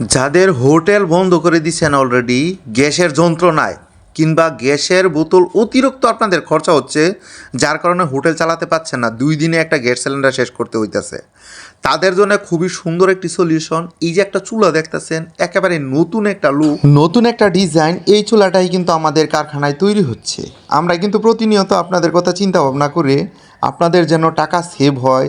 যাদের হোটেল বন্ধ করে দিচ্ছেন অলরেডি গ্যাসের যন্ত্রণায় কিংবা গ্যাসের বোতল অতিরিক্ত আপনাদের খরচা হচ্ছে, যার কারণে হোটেল চালাতে পারছেন না, দুই দিনে একটা গ্যাস সিলিন্ডার শেষ করতে হইতেছে। তাদের জন্য খুবই সুন্দর একটি সলিউশন এই যে একটা চুলা দেখতেছেন, একেবারে নতুন একটা লুক নতুন একটা ডিজাইন এই চুলাটাই কিন্তু আমাদের কারখানায় তৈরি হচ্ছে। আমরা কিন্তু প্রতিনিয়ত আপনাদের কথা চিন্তা ভাবনা করে আপনাদের যেন টাকা সেভ হয়।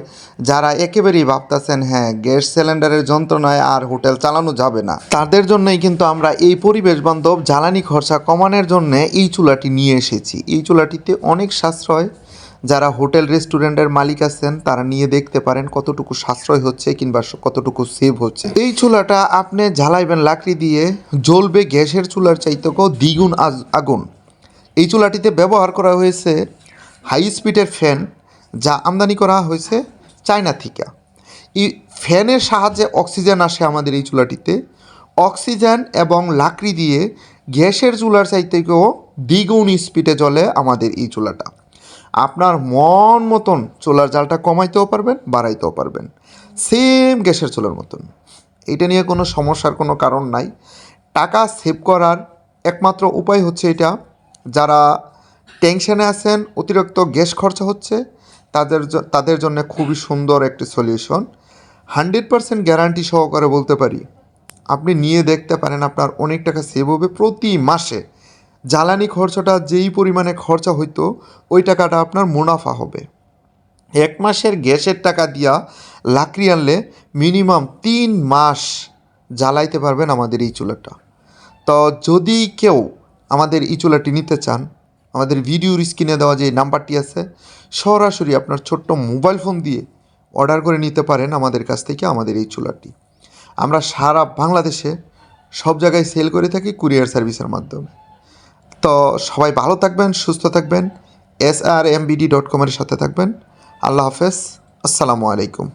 যারা একেবারেই ভাবতেছেন হ্যাঁ গ্যাস সিলিন্ডারের যন্ত্রণায় আর হোটেল চালানো যাবে না। তাদের জন্যই কিন্তু আমরা এই পরিবেশ বান্ধব জ্বালানি খরচা কমানোর জন্য এই চুলাটি নিয়ে এসেছি। এই চুলাটিতে অনেক সাশ্রয়। যারা হোটেল, রেস্টুরেন্টের মালিক আছেন, তারা নিয়ে দেখতে পারেন কতটুকু সাশ্রয় হচ্ছে কিংবা কতটুকু সেভ হচ্ছে। এই চুলাটা আপনি জ্বালাইবেন লাকড়ি দিয়ে, জ্বলবে গ্যাসের চুলার চাইতে চাইতেও দ্বিগুণ আগুন। এই চুলাটিতে ব্যবহার করা হয়েছে হাই স্পিডের ফ্যান যা আমদানি করা হয়েছে চায়না থেকে। এই ফ্যানের সাহায্যে অক্সিজেন আসে আমাদের এই চুলাটিতে। অক্সিজেন এবং লাকড়ি দিয়ে গ্যাসের চুলার চাইতেও দ্বিগুণ স্পিডে জ্বলে আমাদের এই চুলাটা। আপনার মন মতন চুলার জালটা কমাইতেও পারবেন, বাড়াইতেও পারবেন। সেম গ্যাসের চুলার মতন। এটা নিয়ে কোনো সমস্যার কোনো কারণ নাই। টাকা সেভ করার একমাত্র উপায় হচ্ছে এটা। যারা টেনশনে আছেন, অতিরিক্ত গ্যাস খরচা হচ্ছে তাদের তাদের জন্য খুবই সুন্দর একটি সলিউশন হান্ড্রেড পারসেন্ট গ্যারান্টি সহকারে বলতে পারি, আপনি নিয়ে দেখতে পারেন আপনার অনেক টাকা সেভ হবে প্রতি মাসে। জ্বালানি খরচাটা যেই পরিমাণে খরচা হইতো, ওই টাকাটা আপনার মুনাফা হবে। এক মাসের গ্যাসের টাকা দিয়া লাকড়ি আনলে মিনিমাম তিন মাস জ্বালাইতে পারবেন আমাদের এই চুলাটা। তো যদি কেউ আমাদের এই চুলাটি নিতে চান আমাদের ভিডিওর স্ক্রিনে দেওয়া যে নাম্বারটি আছে, সরাসরি আপনার ছোট্ট মোবাইল ফোন দিয়ে অর্ডার করে নিতে পারেন আমাদের কাছ থেকে আমাদের এই চুলাটি। আমরা সারা বাংলাদেশে সব জায়গায় সেল করে থাকি কুরিয়ার সার্ভিসের মাধ্যমে। তো সবাই ভালো থাকবেন, সুস্থ থাকবেন। S R M B D dot কমের সাথে থাকবেন। আল্লাহ হাফেজ। আসসালামু আলাইকুম।